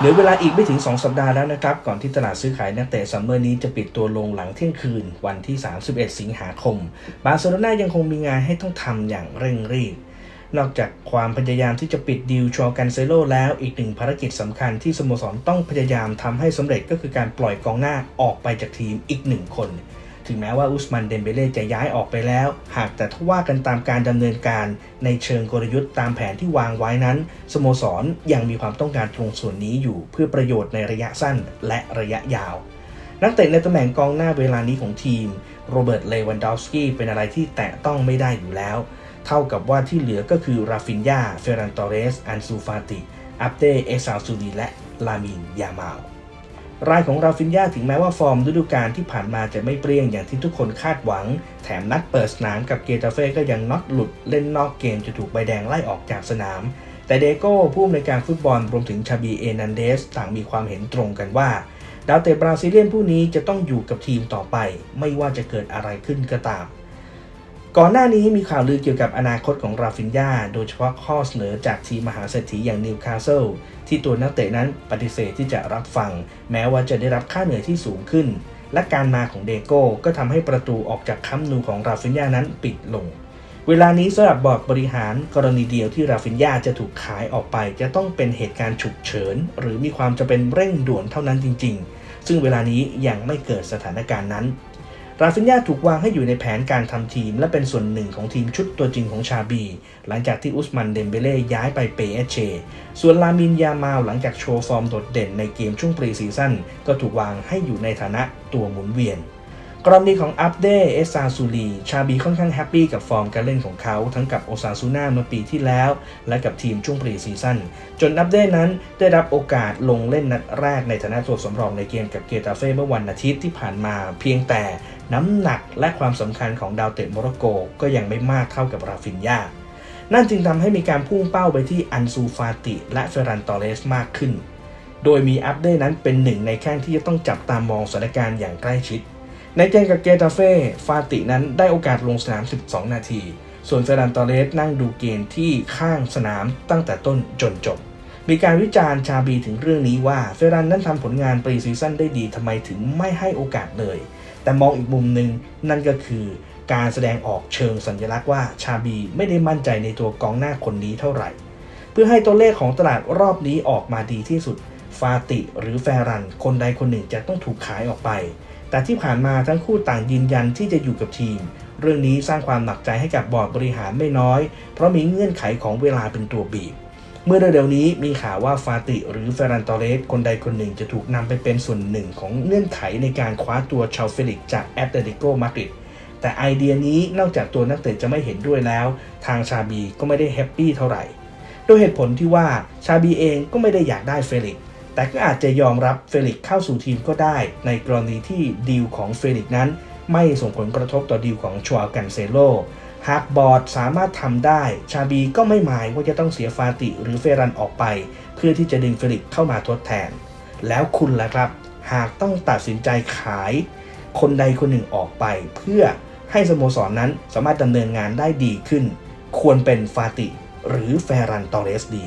เหลือเวลาอีกไม่ถึง 2 สัปดาห์แล้วนะครับ ก่อนที่ตลาดซื้อขายนักเตะซัมเมอร์นี้จะปิดตัวลงหลังเที่ยงคืน วันที่ 31 สิงหาคม บาร์เซโลนายังคงมีงานให้ต้องทำอย่างเร่งรีบ นอกจากความพยายามที่จะปิดดีลชอกันเซโลแล้วอีกหนึ่งภารกิจสำคัญที่สโมสรต้องพยายามทำให้สำเร็จก็คือการปล่อยกองหน้าออกไปจากทีมอีกหนึ่งคน ถึงแม้ว่าอุสมันเดมเบเล่จะย้ายออกไปแล้ว หากแต่ถ้าว่ากันตามการดำเนินการในเชิงกลยุทธ์ตามแผนที่วางไว้นั้น สโมสรยังมีความต้องการตรงส่วนนี้อยู่เพื่อประโยชน์ในระยะสั้นและระยะยาว นักเตะในตำแหน่งกองหน้าเวลานี้ของทีม โรเบิร์ต เลวันดอฟสกี้เป็นอะไรที่แตะต้องไม่ได้อยู่แล้ว เท่ากับว่าที่เหลือก็คือราฟินยาเฟรันตอเรส อันซูฟาติ อัปเตเอซาซูดีและลามิน ยามาล รายของราฟินยาถึงแม้ว่าฟอร์มฤดูกาลที่ผ่านมาจะไม่เปรี้ยงอย่างที่ทุกคนคาดหวัง แถมนัดเปิดสนามกับเกตาเฟ่ก็ยังน็อตหลุดเล่นนอกเกมจะถูกใบแดงไล่ออกจากสนาม แต่เดโก้ผู้อำนวยการฟุตบอลรวมถึงชาบีเอนันเดสต่างมีความเห็นตรงกันว่า ดาวเตะบราซิเลียนผู้นี้จะต้องอยู่กับทีมต่อไป ไม่ว่าจะเกิดอะไรขึ้นก็ตาม ก่อนหน้านี้มีข่าวลือเกี่ยวกับอนาคตของราฟินยาโดยเฉพาะข้อเสนอจากทีมมหาเศรษฐีอย่างนิวคาสเซิลที่ตัวนักเตะนั้นปฏิเสธที่จะรับฟัง แม้ว่าจะได้รับค่าเหนื่อยที่สูงขึ้น และการมาของเดโก้ก็ทำให้ประตูออกจากคัมนูของราฟินยานั้นปิดลง เวลานี้สำหรับบอร์ดบริหารกรณีเดียวที่ราฟินยาจะถูกขายออกไป จะต้องเป็นเหตุการณ์ฉุกเฉิน หรือมีความจะเป็นเร่งด่วนเท่านั้นจริง ๆ ซึ่งเวลานี้ยังไม่เกิดสถานการณ์นั้น ราฟินยาถูกวางให้อยู่ในแผนการทำทีม และเป็นส่วนหนึ่งของทีมชุดตัวจริงของชาบี หลังจากที่อุสมันเดมเบเล่ย้ายไปเปเอเช ส่วนลามินยามาลหลังจากโชว์ฟอร์มโดดเด่นในเกมช่วงปรีซีซั่นก็ถูกวางให้อยู่ในฐานะตัวหมุนเวียน กรณีของอัปเดเอซาซูลีชาบีค่อนข้างแฮปปี้กับฟอร์มการเล่นของเขา ทั้งกับโอซาซูน่าเมื่อปีที่แล้ว และกับทีมช่วงปรีซีซั่นจนอัปเดนั้นได้รับโอกาสลงเล่นนัดแรกในฐานะตัวสำรองในเกมกับเกตาเฟ่เมื่อวันอาทิตย์ที่ผ่านมา เพียงแต่น้ำหนักและความสำคัญของดาวเตะโมร็อกโกก็ยังไม่มากเท่ากับราฟินยานั่นจึงทำให้มีการพุ่งเป้าไปที่อันซูฟาติ และเฟรันตอเรสมากขึ้น โดยมีอัปเดตนั้นเป็นหนึ่งในแข้งที่จะต้องจับตามองสถานการณ์อย่างใกล้ชิด ในเกมกับเกตาเฟ่ฟาตินั้นได้โอกาสลงสนาม 12 นาที ส่วนเฟรันตอเรสนั่งดูเกมที่ข้างสนามตั้งแต่ต้นจนจบ มีการวิจารณ์ชาบีถึงเรื่องนี้ว่าเฟรันนั้นทำผลงานปรีซีซั่นได้ดีทำไมถึงไม่ให้โอกาสเลย แต่มองอีกมุมหนึ่งนั่นก็คือการแสดงออกเชิงสัญลักษณ์ว่าชาบีไม่ได้มั่นใจในตัวกองหน้าคนนี้เท่าไหร่ เพื่อให้ตัวเลขของตลาดรอบนี้ออกมาดีที่สุด ฟาติหรือแฟรันคนใดคนหนึ่งจะต้องถูกขายออกไป แต่ที่ผ่านมาทั้งคู่ต่างยืนยันที่จะอยู่กับทีม เรื่องนี้สร้างความหนักใจให้กับบอร์ดบริหารไม่น้อย เพราะมีเงื่อนไขของเวลาเป็นตัวบีบ เมื่อเร็วๆนี้มีข่าวว่าฟาติหรือเฟรันตอเรสคนใดคนหนึ่งจะถูกนำไปเป็นส่วนหนึ่งของเงื่อนไขในการคว้าตัวชาวเฟลิกจากแอตเลติโกมาดริดแต่ไอเดียนี้นอกจากตัวนักเตะจะไม่เห็นด้วยแล้ว ทางชาบีก็ไม่ได้แฮปปี้เท่าไหร่ โดยเหตุผลที่ว่าชาบีเองก็ไม่ได้อยากได้เฟลิก แต่ก็อาจจะยอมรับเฟลิกเข้าสู่ทีมก็ได้ ในกรณีที่ดีลของเฟลิกนั้น ไม่ส่งผลกระทบต่อดีลของชัวกันเซโลหากบอร์ดสามารถทำได้ ชาบีก็ไม่หมายว่าจะต้องเสียฟาติหรือเฟรันออกไป เพื่อที่จะดึงเฟลิกเข้ามาทดแทน แล้วคุณล่ะครับ หากต้องตัดสินใจขาย คนใดคนหนึ่งออกไป เพื่อให้สโมสรนนั้นสามารถดำเนินงานได้ดีขึ้น ควรเป็นฟาติหรือแฟรันตอเรสดี